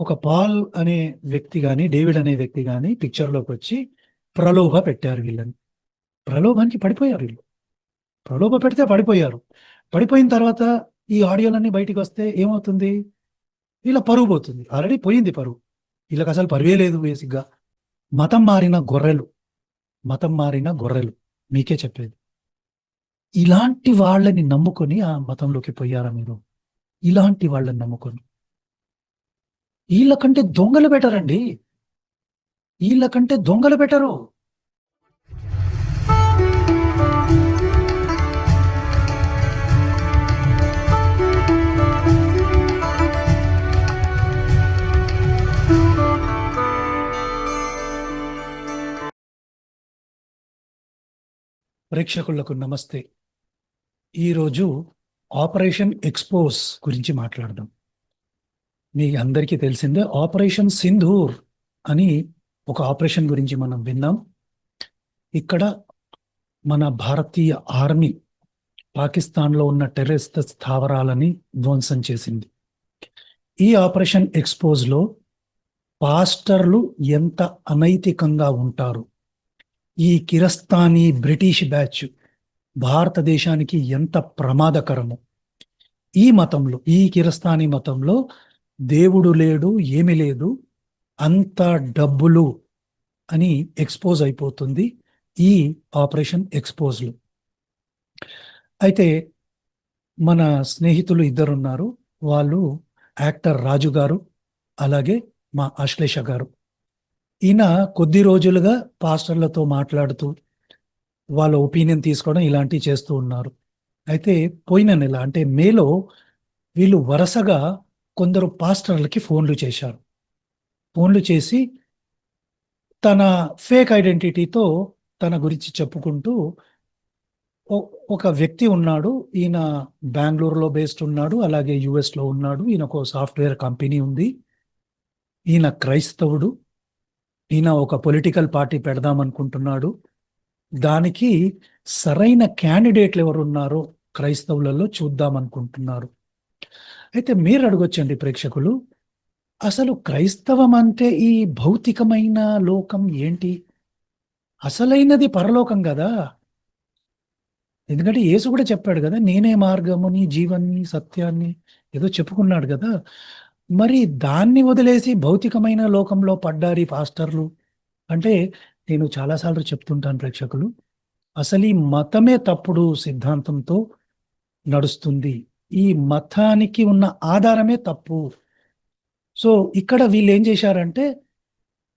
ఒక పాల్ అనే వ్యక్తి కానీ డేవిడ్ అనే వ్యక్తి కానీ పిక్చర్లోకి వచ్చి ప్రలోభ పెట్టారు వీళ్ళని. ప్రలోభానికి పడిపోయారు వీళ్ళు. ప్రలోభ పెడితే పడిపోయారు. పడిపోయిన తర్వాత ఈ ఆడియోలన్నీ బయటికి వస్తే ఏమవుతుంది? వీళ్ళ పరువు పోతుంది. ఆల్రెడీ పోయింది పరువు. వీళ్ళకి అసలు పరువే లేదు బేసిక్గా. మతం మారిన గొర్రెలు. మతం మారిన గొర్రెలు. మీకే చెప్పేది. ఇలాంటి వాళ్ళని నమ్ముకొని ఆ మతంలోకి పోయారా మీరు? ఇలాంటి వాళ్ళని నమ్ముకొని. వీళ్ళ కంటే దొంగలు బెటర్ అండి వీళ్ళకంటే దొంగలు బెటరు. ప్రేక్షకులకు నమస్తే. ఈరోజు ఆపరేషన్ ఎక్స్పోజ్ గురించి మాట్లాడదాం. మీ అందరికీ తెలిసిందే ఆపరేషన్ సింధూర్ అని ఒక ఆపరేషన్ గురించి మనం విన్నాం. ఇక్కడ మన భారతీయ ఆర్మీ పాకిస్తాన్లో ఉన్న టెర్రరిస్ట్ స్థావరాలని ధ్వంసం చేసింది. ఈ ఆపరేషన్ ఎక్స్పోజ్లో పాస్టర్లు ఎంత అనైతికంగా ఉంటారు? ఈ కిరస్తానీ బ్రిటిష్ బ్యాచ్ భారతదేశానికి ఎంత ప్రమాదకరము? ఈ మతంలో ఈ కిరస్తానీ మతంలో దేవుడు లేడు ఏమి లేదు అంతా డబ్బులు అని ఎక్స్పోజ్ అయిపోతుంది ఈ ఆపరేషన్ ఎక్స్పోజ్లు. అయితే మన స్నేహితులు ఇద్దరున్నారు వాళ్ళు యాక్టర్ రాజు గారు అలాగే మా అశ్లేష గారు. ఈయన కొద్ది రోజులుగా పాస్టర్లతో మాట్లాడుతూ వాళ్ళ ఒపీనియన్ తీసుకోవడం ఇలాంటివి చేస్తూ ఉన్నారు. అయితే పోయిన నెల అంటే మేలో వీళ్ళు వరుసగా కొందరు పాస్టర్లకి ఫోన్లు చేశారు. ఫోన్లు చేసి తన ఫేక్ ఐడెంటిటీతో తన గురించి చెప్పుకుంటూ ఒక వ్యక్తి ఉన్నాడు. ఈయన బెంగళూరులో బేస్డ్ ఉన్నాడు. అలాగే యుఎస్లో ఉన్నాడు. ఈయన ఒక సాఫ్ట్వేర్ కంపెనీ ఉంది. ఈయన క్రైస్తవుడు. ఈయన ఒక పొలిటికల్ పార్టీ పెడదాం అనుకుంటున్నాడు దానికి సరైన క్యాండిడేట్లు ఎవరు ఉన్నారో క్రైస్తవులలో చూద్దాం అనుకుంటున్నారు అయితే మీరు అడగొచ్చండి ప్రేక్షకులు అసలు క్రైస్తవం అంటే ఈ భౌతికమైన లోకం ఏంటి? అసలైనది పరలోకం కదా. ఎందుకంటే యేసు కూడా చెప్పాడు కదా నేనే మార్గముని జీవన్ని సత్యాన్ని ఏదో చెప్పుకున్నాడు కదా. మరి దాన్ని వదిలేసి భౌతికమైన లోకంలో పడ్డారు ఈ పాస్టర్లు? అంటే నేను చాలాసార్లు చెప్తుంటాను ప్రేక్షకులు అసలు ఈ మతమే తప్పుడు సిద్ధాంతంతో నడుస్తుంది. ఈ మతానికి ఉన్న ఆధారమే తప్పు. సో ఇక్కడ వీళ్ళు ఏం చేశారంటే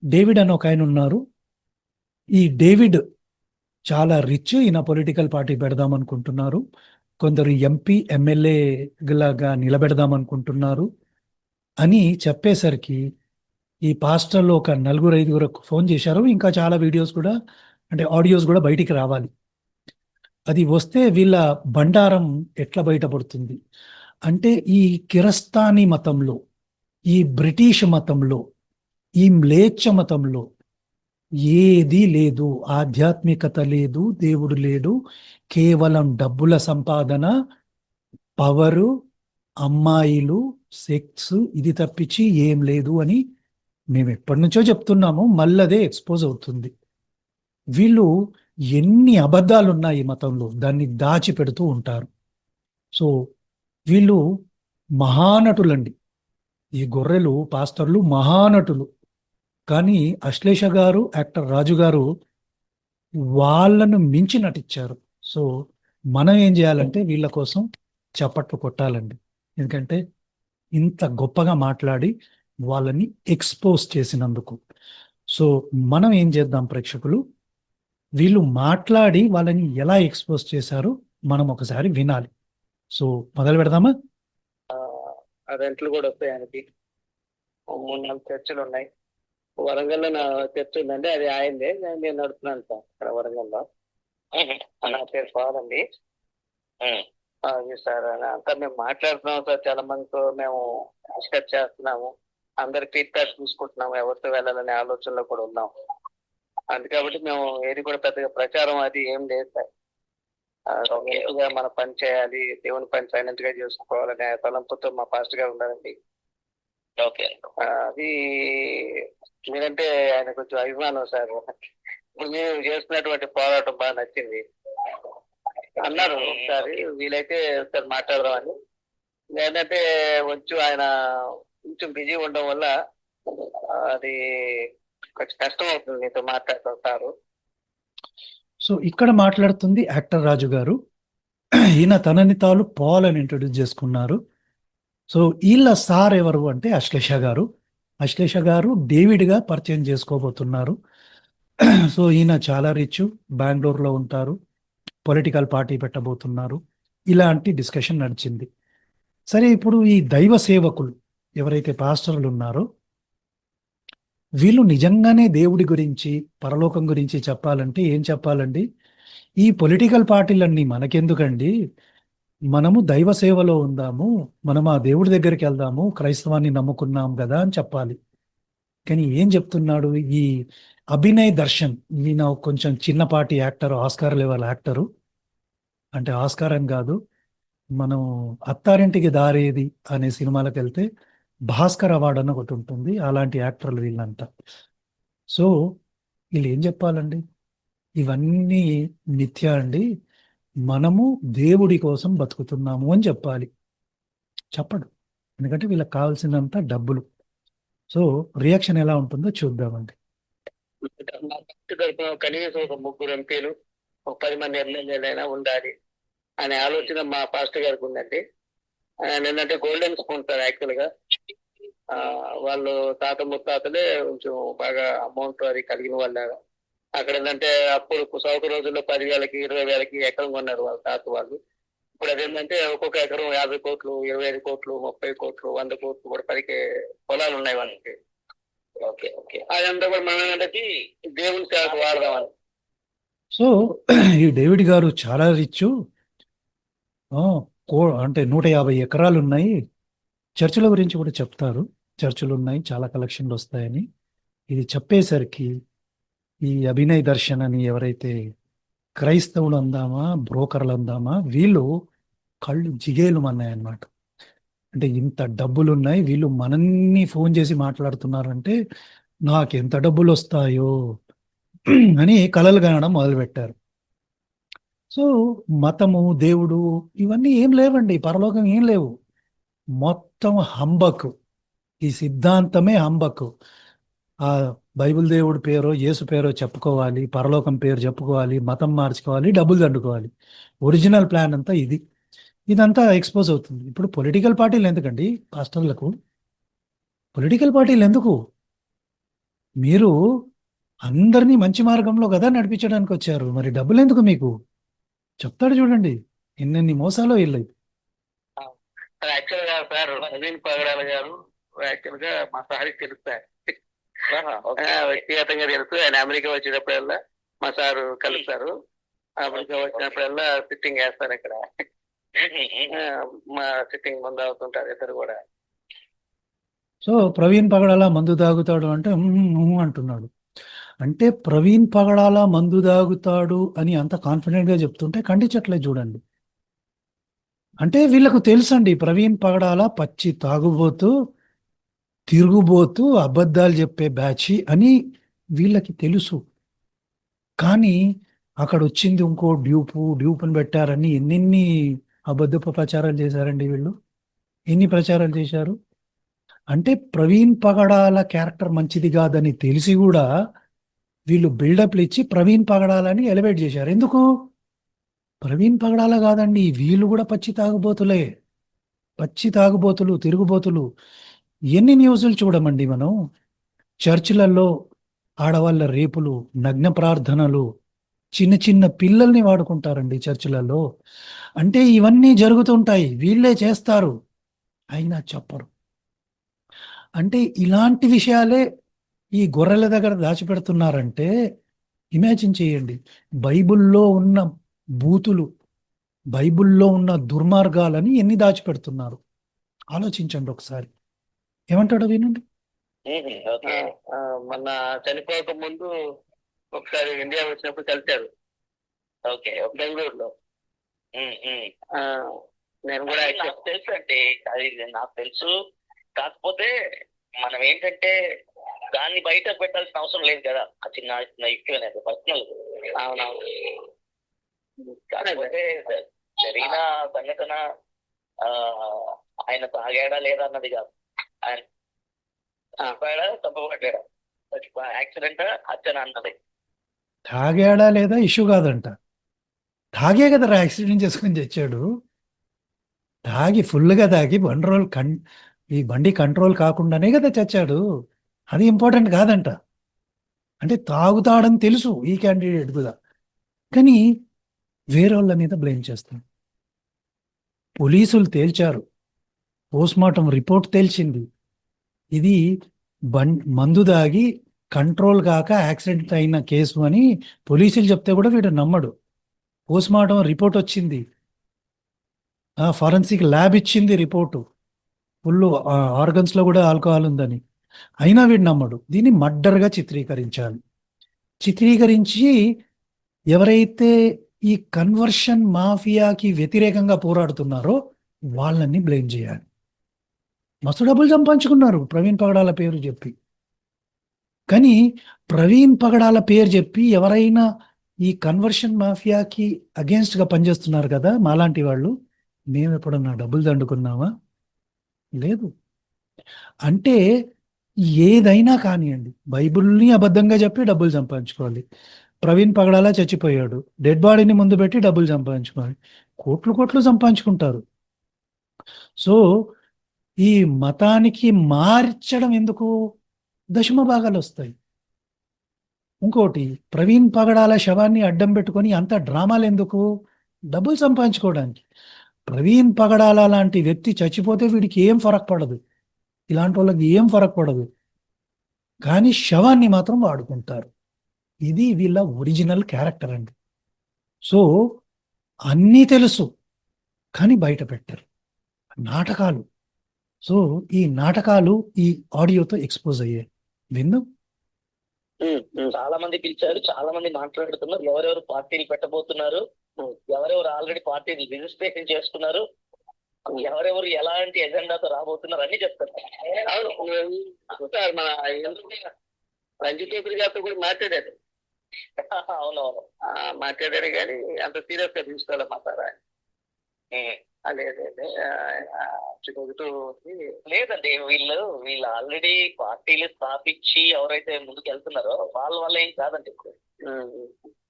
డేవిడ్ అని ఒక ఆయన ఉన్నారు. ఈ డేవిడ్ చాలా రిచ్ ఈయన పొలిటికల్ పార్టీ పెడదాం అనుకుంటున్నారు కొందరు ఎంపీ ఎమ్మెల్యేలాగా నిలబెడదాం అనుకుంటున్నారు అని చెప్పేసరికి ఈ పాస్టర్లో ఒక నలుగురు ఐదుగురు ఫోన్ చేశారు. ఇంకా చాలా వీడియోస్ కూడా అంటే ఆడియోస్ కూడా బయటికి రావాలి. అది వస్తే వీళ్ళ బండారం ఎట్లా బయటపడుతుంది? అంటే ఈ కిరస్తానీ మతంలో ఈ బ్రిటిష్ మతంలో ఈ మ్లేచ్ఛ మతంలో ఏది లేదు. ఆధ్యాత్మికత లేదు దేవుడు లేడు. కేవలం డబ్బుల సంపాదన పవరు అమ్మాయిలు సెక్స్ ఇది తప్పించి ఏం లేదు అని మేము ఎప్పటి నుంచో చెప్తున్నాము. మళ్ళదే ఎక్స్పోజ్ అవుతుంది. వీళ్ళు ఎన్ని అబద్ధాలు ఉన్నాయి ఈ మతంలో దాన్ని దాచిపెడుతూ ఉంటారు. సో వీళ్ళు మహానటులండి. ఈ గొర్రెలు పాస్టర్లు మహానటులు. కానీ అశ్లేష గారు యాక్టర్ రాజు గారు వాళ్ళను మించి నటించారు. సో మనం ఏం చేయాలంటే వీళ్ళ కోసం చప్పట్లు కొట్టాలండి. ఎందుకంటే ఇంత గొప్పగా మాట్లాడి వాళ్ళని ఎక్స్పోజ్ చేసినందుకు. సో మనం ఏం చేద్దాం ప్రేక్షకులు? వీళ్ళు మాట్లాడి వాళ్ళని ఎలా ఎక్స్పోజ్ చేశారో మనం ఒకసారి వినాలి. సో మొదలు పెడదామా? రెంట్లు కూడా వస్తాయి ఆయనకి. మూడు నాలుగు చర్చిలు ఉన్నాయి. వరంగల్లో నా చర్చ్ ఉందండి అది ఆయనదే నేను నేను నడుపుతున్నాను సార్ ఇక్కడ వరంగల్లో. నా పేరు పవన్ అండి. అది సార్ అంతా మేము మాట్లాడుతున్నాం సార్ చాలా మందితో మేము డిస్కస్ చేస్తున్నాము. అందరి ఫీడ్బ్యాక్ తీసుకుంటున్నాము ఎవరితో వెళ్ళాలనే ఆలోచనలో కూడా ఉన్నాం అందుకబట్టి మేము ఏది కూడా పెద్దగా ప్రచారం అది ఏం లేదు సార్. మన పని చేయాలి దేవుని పని సైలెంట్గా చేసుకోవాలనే తలంపుతో మా పాస్టర్ గారు ఉన్నారండి. ఓకే. అది మీరంటే ఆయన కొంచెం అభిమానం సార్. ఇప్పుడు మేము చేస్తున్నటువంటి పోరాటం బాగా నచ్చింది. అన్నారు ఒకసారి వీలైతే ఒకసారి మాట్లాడదామని. ఏంటంటే కొంచెం ఆయన కొంచెం బిజీ ఉండడం వల్ల అది కొంచెం కష్టం అవుతుంది మీతో మాట్లాడతాం సారు సో ఇక్కడ మాట్లాడుతుంది యాక్టర్ రాజు గారు. ఈయన తనని తాను పాల్ అని ఇంట్రొడ్యూస్ చేసుకున్నారు. సో వీళ్ళ సార్ ఎవరు అంటే అశ్లేష గారు. అశ్లేష గారు డేవిడ్గా పరిచయం చేసుకోబోతున్నారు. సో ఈయన చాలా రిచ్ బెంగళూరులో ఉంటారు. పొలిటికల్ పార్టీ పెట్టబోతున్నారు. ఇలాంటి డిస్కషన్ నడిచింది. సరే ఇప్పుడు ఈ దైవ సేవకులు ఎవరైతే పాస్టర్లు ఉన్నారో వీళ్ళు నిజంగానే దేవుడి గురించి పరలోకం గురించి చెప్పాలంటే ఏం చెప్పాలండి? ఈ పొలిటికల్ పార్టీలన్నీ మనకెందుకండి? మనము దైవ సేవలో ఉందాము మనం ఆ దేవుడి దగ్గరికి వెళ్దాము క్రైస్తవాన్ని నమ్ముకున్నాం కదా అని చెప్పాలి. కానీ ఏం చెప్తున్నాడు? ఈ అభినయ్ దర్శన్ ఈయన కొంచెం చిన్నపాటి యాక్టర్ ఆస్కార్ లెవెల్ యాక్టరు. అంటే ఆస్కారం కాదు మనం అత్తారింటికి దారేది అనే సినిమాలకు వెళ్తే భాస్కర్ అవార్డు అని ఒకటి ఉంటుంది అలాంటి యాక్టర్లు వీళ్ళంతా. సో వీళ్ళు ఏం చెప్పాలండి? ఇవన్నీ మిథ్య అండి. మనము దేవుడి కోసం బతుకుతున్నాము అని చెప్పాలి. చెప్పడు. ఎందుకంటే వీళ్ళకి కావాల్సినంత డబ్బులు. సో రియాక్షన్ ఎలా ఉంటుందో చూద్దామండి. కనీసం ఒక ముగ్గురు ఎంపీలు ఒక పది మంది ఎమ్మెల్యేలైనా ఉండాలి అనే ఆలోచన మా పాస్టర్ గారికి ఉందండి. నిన్నంటే ఏంటంటే గోల్డెన్ స్పూన్ సార్ యాక్చువల్గా. ఆ, వాళ్ళు తాత ముత్తాతలే కొంచెం బాగా అమౌంట్ అది కలిగిన వాళ్ళు అక్కడ ఏంటంటే అప్పుడు సౌక రోజుల్లో పదివేలకి ఇరవై వేలకి ఎకరం కొన్నారు వాళ్ళ తాత వాళ్ళు. ఇప్పుడు అదేంటంటే ఒక్కొక్క ఎకరం యాభై కోట్లు ఇరవై ఐదు కోట్లు ముప్పై కోట్లు వంద కోట్లు కూడా పలికే పొలాలు ఉన్నాయి వాళ్ళకి. Okay okay. అదంతా కూడా మనం ఏంటంటే దేవుని సేవకు వాడదామని. సో ఈ డేవిడ్ గారు చాలా రిచ్. కో అంటే నూట యాభై ఎకరాలు ఉన్నాయి చర్చిల గురించి కూడా చెప్తారు. చర్చిలు ఉన్నాయి చాలా కలెక్షన్లు వస్తాయని. ఇది చెప్పేసరికి ఈ అభినయ దర్శన్ అని ఎవరైతే క్రైస్తవులు అందామా బ్రోకర్లు అందామా వీళ్ళు కళ్ళు జిగేలు అన్నాయన్నమాట అంటే ఇంత డబ్బులు ఉన్నాయి వీళ్ళు మనల్ని ఫోన్ చేసి మాట్లాడుతున్నారంటే నాకు ఎంత డబ్బులు వస్తాయో అని కలలు కనడం మొదలుపెట్టారు. సో మతము దేవుడు ఇవన్నీ ఏం లేవండి. పరలోకం ఏం లేవు. మొత్తం హంబకు. ఈ సిద్ధాంతమే హంబకు. ఆ బైబిల్ దేవుడి పేరో యేసు పేరో చెప్పుకోవాలి పరలోకం పేరు చెప్పుకోవాలి మతం మార్చుకోవాలి డబ్బులు దండుకోవాలి. ఒరిజినల్ ప్లాన్ అంతా ఇది. ఇదంతా ఎక్స్పోజ్ అవుతుంది. ఇప్పుడు పొలిటికల్ పార్టీలు ఎందుకండి? పాస్టర్లకు పొలిటికల్ పార్టీలు ఎందుకు? మీరు అందరినీ మంచి మార్గంలో కదా నడిపించడానికి వచ్చారు. మరి డబ్బులు ఎందుకు మీకు? చెప్తాడు చూడండి. ఎన్నెన్ని మోసాలు వెళ్ళాయి యాక్చువల్గా సార్ నవీన్ పగడాల గారు యాక్చువల్గా మా సార్కి తెలుస్తారు ఓకే. వ్యక్తిగతంగా తెలుసు. ఆయన అమెరికా వచ్చేటప్పుడల్లా మా సారు కలుస్తారు అమెరికా వచ్చినప్పుడల్లా సిట్టింగ్ వేస్తారు ఇక్కడ. మా సిట్టింగ్ ముందు అవుతుంటారు ఇద్దరు కూడా. సో ప్రవీణ్ పగడాల మందు తాగుతాడు అంటే అంటున్నాడు. అంటే ప్రవీణ్ పగడాల మందు తాగుతాడు అని అంత కాన్ఫిడెంట్గా చెప్తుంటే ఖండించట్లేదు చూడండి. అంటే వీళ్ళకు తెలుసండి ప్రవీణ్ పగడాల పచ్చి తాగుబోతూ తిరుగుబోతూ అబద్ధాలు చెప్పే బ్యాచి అని వీళ్ళకి తెలుసు. కానీ అక్కడ వచ్చింది ఇంకో డ్యూపు డ్యూపుని పెట్టారని ఎన్నెన్ని అబద్ధపు ప్రచారాలు చేశారండి వీళ్ళు? ఎన్ని ప్రచారాలు చేశారు? అంటే ప్రవీణ్ పగడాల క్యారెక్టర్ మంచిది కాదని తెలిసి కూడా వీళ్ళు బిల్డప్లు ఇచ్చి ప్రవీణ్ పగడాలని ఎలివేట్ చేశారు. ఎందుకు? ప్రవీణ్ పగడాల కాదండి వీళ్ళు కూడా పచ్చి తాగుబోతులే. పచ్చి తాగుబోతులు తిరుగుబోతులు. ఎన్ని న్యూస్లు చూడమండి మనం? చర్చిలలో ఆడవాళ్ళ రేపులు నగ్న ప్రార్థనలు చిన్న చిన్న పిల్లల్ని వాడుకుంటారండి చర్చిలలో. అంటే ఇవన్నీ జరుగుతుంటాయి వీళ్ళే చేస్తారు. అయినా చెప్పరు. అంటే ఇలాంటి విషయాలే ఈ గొర్రెల దగ్గర దాచిపెడుతున్నారంటే ఇమాజిన్ చేయండి. బైబిల్లో ఉన్న బూతులు బైబిల్లో ఉన్న దుర్మార్గాలని ఎన్ని దాచిపెడుతున్నారు? ఆలోచించండి ఒకసారి. ఏమంటాడో వినండి? మొన్న చనిపోక ముందు ఒకసారి ఇండియా వచ్చినప్పుడు కలిశారు. ఓకే బెంగళూరులో. నేను కూడా తెలుసు అండి అది నాకు తెలుసు. కాకపోతే మనం ఏంటంటే దాన్ని బయట పెట్టాల్సిన అవసరం లేదు కదా. ఆ చిన్న చిన్న ఇష్యూ అనేది పర్సనల్ అవునవును. కాకపోతే జరిగిన సంఘటన ఆ, ఆయన తాగాడా లేదా అన్నది కాదు. ఆయన తాగాడా తప్పబడ్డాడా యాక్సిడెంట్ హత్యన అన్నది. తాగాడా లేదా ఇష్యూ కాదంట. తాగే కదా యాక్సిడెంట్ చేసుకొని తెచ్చాడు తాగి ఫుల్గా తాగి బండి రోల్ కన్ ఈ బండి కంట్రోల్ కాకుండానే కదా చచ్చాడు. అది ఇంపార్టెంట్ కాదంట. అంటే తాగుతాడని తెలుసు ఈ క్యాండిడేట్ కూడా. కానీ వేరే వాళ్ళ మీద బ్లేమ్ చేస్తాం. పోలీసులు తేల్చారు. పోస్ట్మార్టం రిపోర్ట్ తేల్చింది. ఇది బం మందు దాగి కంట్రోల్ కాక యాక్సిడెంట్ అయిన కేసు అని పోలీసులు చెప్తే కూడా వీడు నమ్మడు. పోస్ట్మార్టం రిపోర్ట్ వచ్చింది. ఆ ఫారెన్సిక్ ల్యాబ్ ఇచ్చింది రిపోర్టు. ఫుల్ ఆర్గన్స్లో కూడా ఆల్కహాల్ ఉందని. అయినా వీడు నమ్మడు. దీన్ని మర్డర్గా చిత్రీకరించాలి. చిత్రీకరించి ఎవరైతే ఈ కన్వర్షన్ మాఫియాకి వ్యతిరేకంగా పోరాడుతున్నారో వాళ్ళని బ్లేమ్ చేయాలి. మస్తు డబ్బులు సంపాదించుకున్నారు. ప్రవీణ్ పగడాల పేరు చెప్పి. కానీ ప్రవీణ్ పగడాల పేరు చెప్పి ఎవరైనా ఈ కన్వర్షన్ మాఫియాకి అగేన్స్ట్గా పనిచేస్తున్నారు కదా మాలాంటి వాళ్ళు మేము ఎప్పుడన్నా డబ్బులు దండుకున్నామా? లేదు. అంటే ఏదైనా కానివ్వండి బైబిల్ని అబద్ధంగా చెప్పి డబ్బులు సంపాదించుకోవాలి. ప్రవీణ్ పగడాలా చచ్చిపోయాడు. డెడ్ బాడీని ముందు పెట్టి డబ్బులు సంపాదించుకోవాలి. కోట్లు కోట్లు సంపాదించుకుంటారు. సో ఈ మతానికి మార్చడం ఎందుకు? దశమ భాగాలు వస్తాయి. ఇంకోటి ప్రవీణ్ పగడాల శవాన్ని అడ్డం పెట్టుకొని అంత డ్రామాలు ఎందుకు? డబ్బులు సంపాదించుకోవడానికి. ప్రవీణ్ పగడాల లాంటి వ్యక్తి చచ్చిపోతే వీడికి ఏం ఫరక్ పడదు? ఇలాంటి వాళ్ళకి ఏం ఫరక్ పడదు? కానీ శవాన్ని మాత్రం వాడుకుంటారు. ఇది వీళ్ళ ఒరిజినల్ క్యారెక్టర్ అండి. సో అన్నీ తెలుసు కానీ బయట పెట్టరు. నాటకాలు. సో ఈ నాటకాలు ఈ ఆడియోతో ఎక్స్పోజ్ అయ్యాయి. విందాం చాలా మంది పిలిచారు చాలా మంది మాట్లాడుతున్నారు. ఎవరెవరు పార్టీలు పెట్టబోతున్నారు? ఎవరెవరు ఆల్రెడీ పార్టీని రిజిస్ట్రేషన్ చేసుకున్నారు ఎవరెవరు ఎలాంటి ఎజెండాతో రాబోతున్నారు అన్ని చెప్తారు. సార్ మన రంజిత్ చౌదరి గారితో కూడా మాట్లాడారు. అవునవును. మాట్లాడారు కానీ అంత సీరియస్గా తీసుకోవాలమ్మా సార్. లేదండి వీళ్ళు వీళ్ళు ఆల్రెడీ పార్టీలు స్థాపించి ఎవరైతే ముందుకు వెళ్తున్నారో వాళ్ళ వల్ల ఏం కాదండి ఇప్పుడు.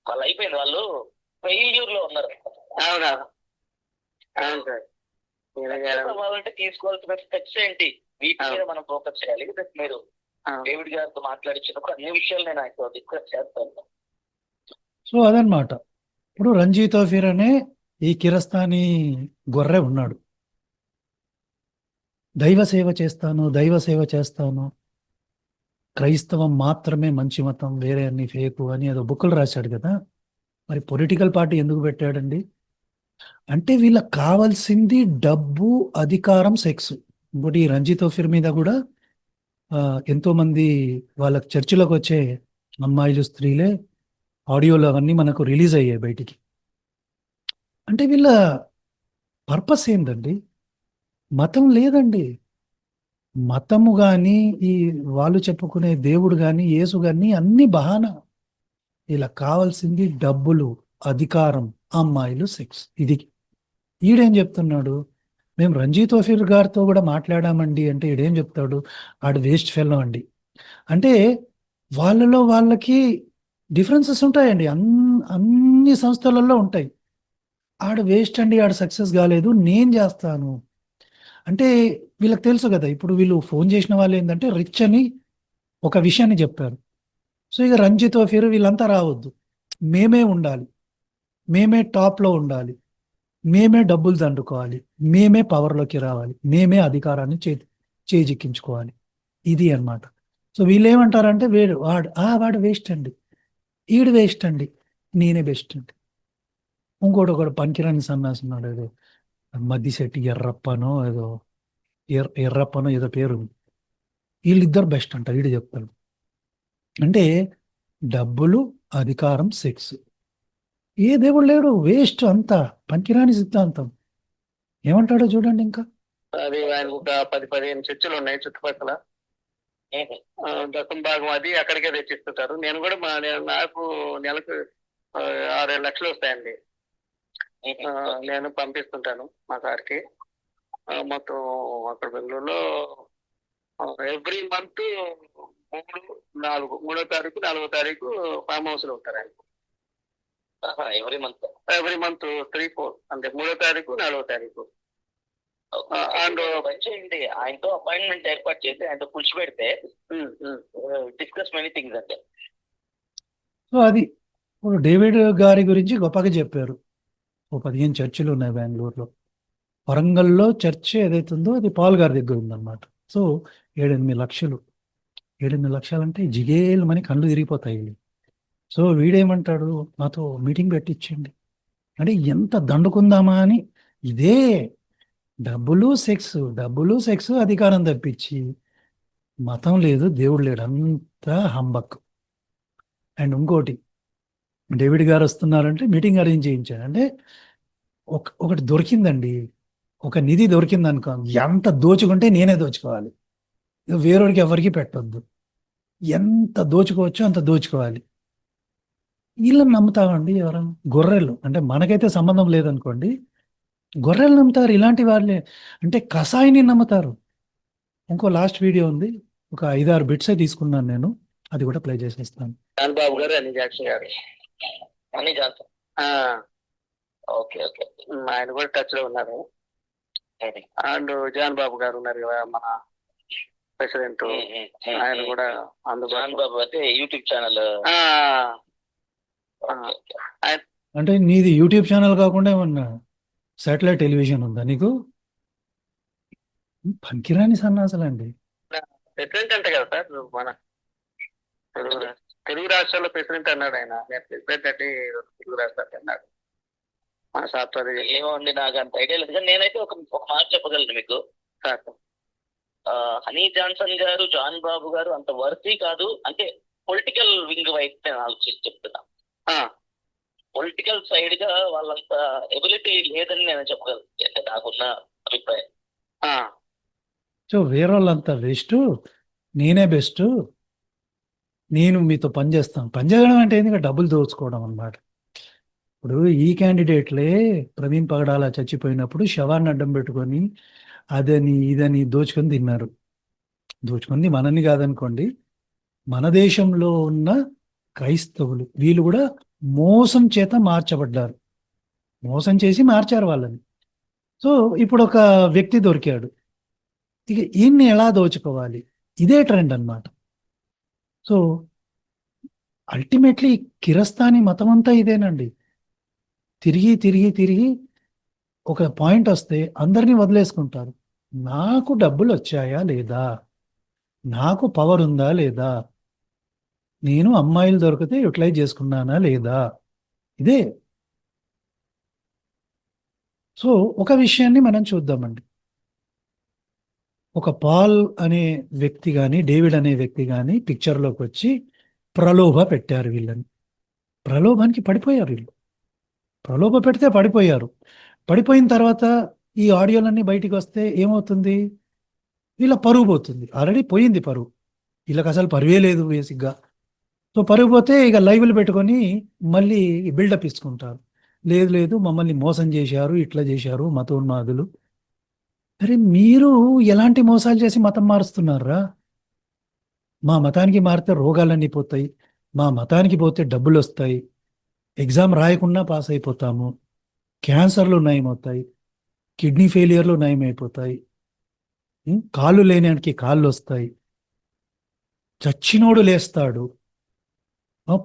వాళ్ళు అయిపోయింది వాళ్ళు. ఫెయిల్యూర్లో ఉన్నారు. అవునా? అవును సార్. తీసుకోవాల్సిన స్టెప్స్ ఏంటి? వీటి మీద మనం ఫోకస్ చేయాలి. మీరు డేవిడ్ గారితో మాట్లాడించినప్పుడు అన్ని విషయాలు నేను ఆయనతో డిస్కస్ చేస్తాను. సో అదనమాట ఇప్పుడు రంజీ తోఫీర్ అనే ఈ కిరస్తానీ గొర్రె ఉన్నాడు. దైవ సేవ చేస్తాను దైవ సేవ చేస్తాను. క్రైస్తవం మాత్రమే మంచి మతం వేరే అన్ని ఫేకు అని ఏదో బుక్కులు రాశాడు కదా. మరి పొలిటికల్ పార్టీ ఎందుకు పెట్టాడండి? అంటే వీళ్ళకి కావాల్సింది డబ్బు అధికారం సెక్స్ ఇంకోటి రంజిత్ ఓఫిర్ మీద కూడా ఎంతో మంది వాళ్ళ చర్చిలోకి వచ్చే అమ్మాయిలు స్త్రీలే ఆడియోలు అవన్నీ మనకు రిలీజ్ అయ్యాయి బయటికి. అంటే వీళ్ళ పర్పస్ ఏంటండి మతం లేదండి. మతము కానీ ఈ వాళ్ళు చెప్పుకునే దేవుడు కానీ యేసు కానీ అన్ని బహానా. ఇలా కావాల్సింది డబ్బులు అధికారం అమ్మాయిలు సెక్స్ ఇది ఈడేం చెప్తున్నాడు? మేము రంజీ తోఫీర్ గారితో కూడా మాట్లాడామండి అంటే ఈడేం చెప్తాడు? ఆడు వేస్ట్ ఫెల్లో అండి. అంటే వాళ్ళలో వాళ్ళకి డిఫరెన్సెస్ ఉంటాయండి. అన్ అన్ని సంస్థలలో ఉంటాయి. ఆడు వేస్ట్ అండి ఆడు సక్సెస్ కాలేదు నేను చేస్తాను. అంటే వీళ్ళకి తెలుసు కదా ఇప్పుడు వీళ్ళు ఫోన్ చేసిన వాళ్ళు ఏంటంటే రిచ్ అని ఒక విషయాన్ని చెప్పారు. సో ఇక రంజిత్ ఫిర్ వీళ్ళంతా రావద్దు. మేమే ఉండాలి. మేమే టాప్లో ఉండాలి. మేమే డబ్బులు దండుకోవాలి. మేమే పవర్లోకి రావాలి. మేమే అధికారాన్ని చే చేజిక్కించుకోవాలి. ఇది అన్నమాట. సో వీళ్ళు ఏమంటారంటే వేడు వాడు ఆ వాడు వేస్ట్ అండి. ఈడు వేస్ట్ అండి. నేనే బెస్ట్ అండి. ఇంకోటి ఒకడు పనికిరాని సన్నాసి ఉన్నాడు. ఏదో మద్దిశెట్టి ఎర్రప్పనో ఏదో ఎర్ ఎర్రప్పనో ఏదో పేరు వీళ్ళిద్దరు బెస్ట్ అంట వీడు చెప్తాడు. అంటే డబ్బులు అధికారం సెక్స్. ఏ దేవుడు లేడు? వేస్ట్ అంతా. పనికిరాని సిద్ధాంతం. ఏమంటాడో చూడండి ఇంకా. అది ఆయనకు ఒక పది పదిహేను చర్చలు ఉన్నాయి చుట్టుపక్కల. దశం భాగం అది అక్కడికే తెచ్చిస్తుంటారు. నేను కూడా మా నాకు నెలకు ఆ, ఆరేడు లక్షలు వస్తాయండి. నేను పంపిస్తుంటాను మా సార్కి. మొత్తం అక్కడ బెంగళూరులో ఎవ్రీ మంత్ మూడు నాలుగు మూడో తారీఖు నాలుగో తారీఖు ఫామ్ హౌస్లో ఉంటారు ఆయన. ఎవరి month. Every month three four అంటే మూడో తారీఖు నాలుగో తారీఖు. పని చేయండి ఆయనతో అపాయింట్మెంట్ ఏర్పాటు చేసి ఆయనతో కూర్చోబెడితే. డిస్కస్ మెనీ థింగ్స్ అండి సో అది ఇప్పుడు డేవిడ్ గారి గురించి గొప్పగా చెప్పారు. ఓ పదిహేను చర్చిలు ఉన్నాయి బెంగళూరులో. వరంగల్లో చర్చ్ ఏదైతే ఉందో అది పాల్ గారి దగ్గర ఉందన్నమాట. సో ఏడెనిమిది లక్షలు. ఏడెనిమిది లక్షలు అంటే జిగేలమని కళ్ళు తిరిగిపోతాయి. సో వీడేమంటాడు? నాతో మీటింగ్ పెట్టించండి. అంటే ఎంత దండుకుందామా అని ఇదే డబ్బులు సెక్స్ డబ్బులు సెక్స్ అధికారం తప్పించి మతం లేదు దేవుడు లేడు. అంతా హంబక్. అండ్ ఇంకోటి డేవిడ్ గారు వస్తున్నారంటే మీటింగ్ అరేంజ్ చేయించాడు అంటే ఒక ఒకటి దొరికిందండి. ఒక నిధి దొరికింది అనుకో ఎంత దోచుకుంటే నేనే దోచుకోవాలి. ఇక వేరొడికి ఎవరికి పెట్టొద్దు. ఎంత దోచుకోవచ్చో అంత దోచుకోవాలి. వీళ్ళని నమ్ముతామండి ఎవరైనా గొర్రెలు. అంటే మనకైతే సంబంధం లేదనుకోండి. గొర్రెలు నమ్ముతారు ఇలాంటి వాళ్ళే అంటే కషాయిని నమ్ముతారు. ఇంకో లాస్ట్ వీడియో ఉంది. ఒక ఐదారు బిట్సే తీసుకున్నాను నేను. అది కూడా ప్లే చేసేస్తాను. జాన్ బాబు గారు అని జాక్సన్ గారు. అని జాన్సన్ ఓకే ఓకే. ఆయన కూడా టచ్లో ఉన్నారు. అండ్ జాన్ బాబు గారు ఉన్నారు కదా మన ప్రెసిడెంట్ ఆయన కూడా అందుబాటులో బాబు అయితే యూట్యూబ్ ఛానల్. అంటే నీది యూట్యూబ్ ఛానల్ కాకుండా ఏమన్నా శాటిలైట్ టెలివిజన్ ఉందా నీకు? పనికిరాని సన్నాసులండి. ప్రెసిడెంట్ అంట కదా సార్ మన తెలుగు రాష్ట్రాల్లో ప్రెసిడెంట్ అన్నాడు ఆయన. నేను ప్రెసిడెంట్ అంటే తెలుగు రాష్ట్రాలు అన్నాడు. మన సాత్వర్ ఏమో అండి నాకు అంత ఐడియా లేదు. నేనైతే ఒక ఒక మాట చెప్పగలను మీకు. సార్. హనీ జాన్సన్ గారు జాన్ బాబు గారు అంత వర్తీ కాదు. అంటే పొలిటికల్ వింగ్ వైపు నేను ఆలోచించి చెప్తున్నా. ఆ, పొలిటికల్ సైడ్గా వాళ్ళంత ఎబిలిటీ లేదని నేను చెప్పగలను. అంటే నాకున్న అభిప్రాయం. ఆ, సో వేరే వాళ్ళంతా వేస్ట్ నేనే బెస్ట్ నేను మీతో పని చేస్తాను. పని చేయడం అంటే ఏంది? డబ్బులు దోచుకోవడం అన్నమాట. ఇప్పుడు ఈ క్యాండిడేట్లే ప్రవీణ్ పగడాల చచ్చిపోయినప్పుడు శవాన్ని అడ్డం పెట్టుకొని అదని ఇదని దోచుకొని తిన్నారు. దోచుకుంది మనని కాదనుకోండి మన దేశంలో ఉన్న క్రైస్తవులు వీళ్ళు కూడా మోసం చేత మార్చబడ్డారు. మోసం చేసి మార్చారు వాళ్ళని. సో ఇప్పుడు ఒక వ్యక్తి దొరికాడు. ఇక ఈయన్ని ఎలా దోచుకోవాలి? ఇదే ట్రెండ్ అన్నమాట. సో అల్టిమేట్లీ కిరస్తాని మతం అంతా ఇదేనండి. తిరిగి తిరిగి తిరిగి ఒక పాయింట్ వస్తే అందరినీ వదిలేసుకుంటారు. నాకు డబ్బులు వచ్చాయా లేదా? నాకు పవర్ ఉందా లేదా? నేను అమ్మాయిలు దొరికితే యూటిలైజ్ చేసుకున్నానా లేదా? ఇదే. సో ఒక విషయాన్ని మనం చూద్దామండి. ఒక పాల్ అనే వ్యక్తి కానీ డేవిడ్ అనే వ్యక్తి కానీ పిక్చర్లోకి వచ్చి ప్రలోభ పెట్టారు వీళ్ళని. ప్రలోభానికి పడిపోయారు వీళ్ళు. ప్రలోభ పెడితే పడిపోయారు. పడిపోయిన తర్వాత ఈ ఆడియోలన్నీ బయటికి వస్తే ఏమవుతుంది? వీళ్ళ పరువు పోతుంది. ఆల్రెడీ పోయింది పరువు. వీళ్ళకి అసలు పరువే లేదు బేసిక్గా సో పరువు పోతే ఇక లైవ్లు పెట్టుకొని మళ్ళీ బిల్డప్ ఇచ్చుకుంటారు. లేదు లేదు మమ్మల్ని మోసం చేశారు ఇట్లా చేశారు మతోన్మాదులు. అరే మీరు ఎలాంటి మోసాలు చేసి మతం మారుస్తున్నారా? మా మతానికి మారితే రోగాలన్నీ పోతాయి. మా మతానికి పోతే డబ్బులు వస్తాయి ఎగ్జామ్ రాయకుండా పాస్ అయిపోతాము. క్యాన్సర్లు నయమవుతాయి. కిడ్నీ ఫెయిలియర్లు నయమైపోతాయి. కాళ్ళు లేనికి కాళ్ళు వస్తాయి చచ్చినోడు లేస్తాడు.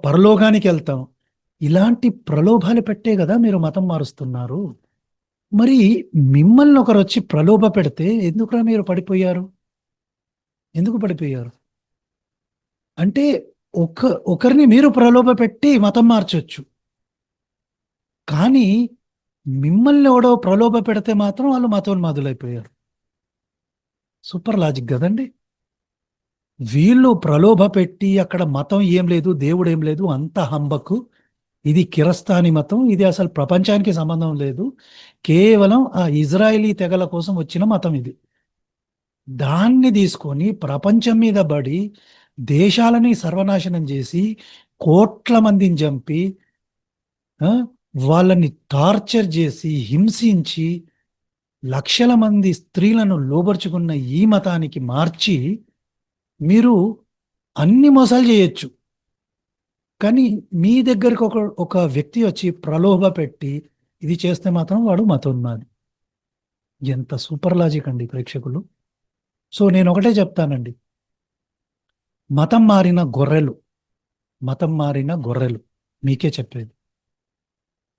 పరలోకానికి వెళ్తాం. ఇలాంటి ప్రలోభాలు పెట్టే కదా మీరు మతం మారుస్తున్నారు. మరి మిమ్మల్ని ఒకరు వచ్చి ప్రలోభ పెడితే ఎందుకురా మీరు పడిపోయారు? ఎందుకు పడిపోయారు? అంటే ఒక ఒకరిని మీరు ప్రలోభ పెట్టి మతం మార్చొచ్చు. కానీ మిమ్మల్ని ఎవడో ప్రలోభ పెడితే మాత్రం వాళ్ళు మతోన్మాదులైపోయారు. సూపర్ లాజిక్ కదండి. వీళ్ళు ప్రలోభ పెట్టి అక్కడ మతం ఏం లేదు దేవుడు ఏం లేదు అంత హంబకు. ఇది కిరస్తాని మతం ఇది అసలు ప్రపంచానికి సంబంధం లేదు. కేవలం ఆ ఇజ్రాయిలీ తెగల కోసం వచ్చిన మతం ఇది. దాన్ని తీసుకొని ప్రపంచం మీద పడి దేశాలని సర్వనాశనం చేసి కోట్ల మందిని చంపి వాళ్ళని టార్చర్ చేసి హింసించి లక్షల మంది స్త్రీలను లోబర్చుకున్న ఈ మతానికి మార్చి మీరు అన్ని మోసాలు చేయొచ్చు. కానీ మీ దగ్గరికి ఒక ఒక వ్యక్తి వచ్చి ప్రలోభ పెట్టి ఇది చేస్తే మాత్రం వాడు మతోన్మాది. ఎంత సూపర్ లాజిక్ అండి ప్రేక్షకులు. సో నేను ఒకటే చెప్తానండి. మతం మారిన గొర్రెలు మతం మారిన గొర్రెలు మీకే చెప్పేది.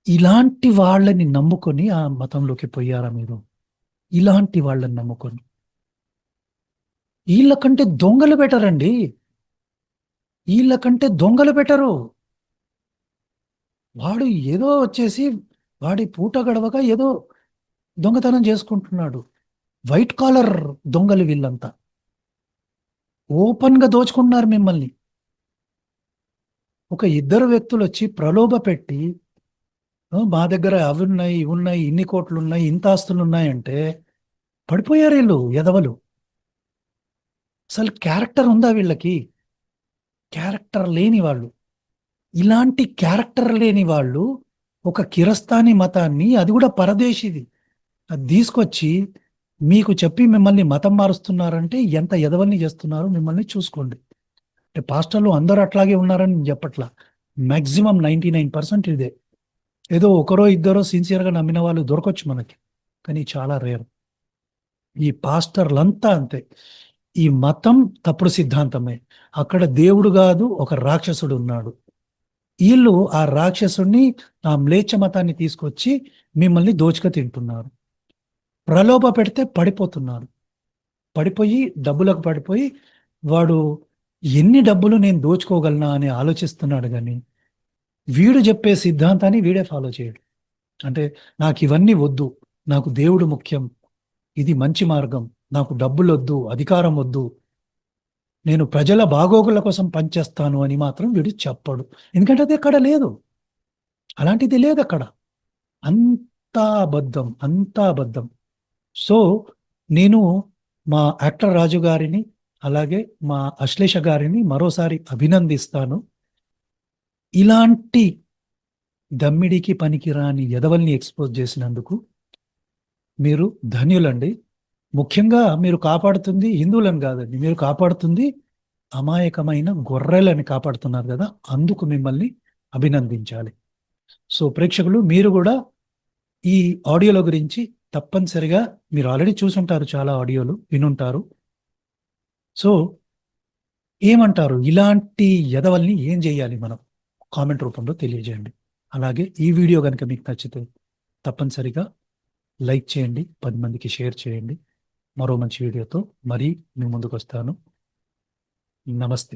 ఇలాంటి వాళ్ళని నమ్ముకొని ఆ మతంలోకి పోయారా మీరు? ఇలాంటి వాళ్ళని నమ్ముకొని. వీళ్ళకంటే దొంగలు పెట్టరండి అండి వీళ్ళకంటే దొంగలు పెట్టరు వాడు ఏదో వచ్చేసి వాడి పూట గడవక ఏదో దొంగతనం చేసుకుంటున్నాడు. వైట్ కాలర్ దొంగలు వీళ్ళంతా. ఓపెన్గా దోచుకున్నారు మిమ్మల్ని. ఒక ఇద్దరు వ్యక్తులు వచ్చి ప్రలోభ పెట్టి మా దగ్గర అవి ఉన్నాయి ఇవి ఉన్నాయి ఇన్ని కోట్లు ఉన్నాయి ఇంత ఆస్తులు ఉన్నాయంటే పడిపోయారు వీళ్ళు ఎదవలు అసలు క్యారెక్టర్ ఉందా వీళ్ళకి? క్యారెక్టర్ లేని వాళ్ళు. ఇలాంటి క్యారెక్టర్ లేని వాళ్ళు ఒక కిరస్తాని మతాన్ని అది కూడా పరదేశిది. అది తీసుకొచ్చి మీకు చెప్పి మిమ్మల్ని మతం మారుస్తున్నారంటే ఎంత ఎదవల్ని చేస్తున్నారో మిమ్మల్ని చూసుకోండి. అంటే పాస్టర్లు అందరూ అట్లాగే ఉన్నారని చెప్పట్లా. మ్యాక్సిమం నైంటీ నైన్ పర్సెంట్ ఇదే. ఏదో ఒకరో ఇద్దరో సిన్సియర్గా నమ్మిన వాళ్ళు దొరకవచ్చు మనకి కానీ చాలా రేరు ఈ పాస్టర్లంతా అంతే. ఈ మతం తప్పుడు సిద్ధాంతమే. అక్కడ దేవుడు కాదు ఒక రాక్షసుడు ఉన్నాడు. వీళ్ళు ఆ రాక్షసుడిని ఆ మ్లేచ్ఛ మతాన్ని తీసుకొచ్చి మిమ్మల్ని దోచుక తింటున్నారు. ప్రలోభ పెడితే పడిపోతున్నారు. పడిపోయి డబ్బులకు పడిపోయి వాడు ఎన్ని డబ్బులు నేను దోచుకోగలనా అని ఆలోచిస్తున్నాడు కానీ వీడు చెప్పే సిద్ధాంతాన్ని వీడే ఫాలో చేయడు. అంటే నాకు ఇవన్నీ వద్దు నాకు దేవుడు ముఖ్యం ఇది మంచి మార్గం నాకు డబ్బులు వద్దు అధికారం వద్దు నేను ప్రజల బాగోగుల కోసం పనిచేస్తాను అని మాత్రం వీడు చెప్పడు. ఎందుకంటే అది అక్కడ లేదు. అలాంటిది లేదు అక్కడ. అంతా అబద్ధం అంతా అబద్ధం. సో నేను మా యాక్టర్ రాజు గారిని అలాగే మా అశ్లేష గారిని మరోసారి అభినందిస్తాను. ఇలాంటి దమ్మిడికి పనికిరాని ఎదవల్ని ఎక్స్పోజ్ చేసినందుకు మీరు ధన్యులండి. ముఖ్యంగా మీరు కాపాడుతుంది హిందువులను కాదండి. మీరు కాపాడుతుంది అమాయకమైన గొర్రెలని కాపాడుతున్నారు కదా. అందుకు మిమ్మల్ని అభినందించాలి. సో ప్రేక్షకులు మీరు కూడా ఈ ఆడియోల గురించి తప్పనిసరిగా మీరు ఆల్రెడీ చూసుంటారు చాలా ఆడియోలు వినుంటారు. సో ఏమంటారు? ఇలాంటి ఎదవల్ని ఏం చేయాలి మనం? కామెంట్ రూపంలో తెలియజేయండి. అలాగే ఈ వీడియో కనుక మీకు నచ్చితే తప్పనిసరిగా లైక్ చేయండి పది మందికి షేర్ చేయండి. మరో మంచి వీడియోతో మరీ మీ ముందుకు వస్తాను నమస్తే.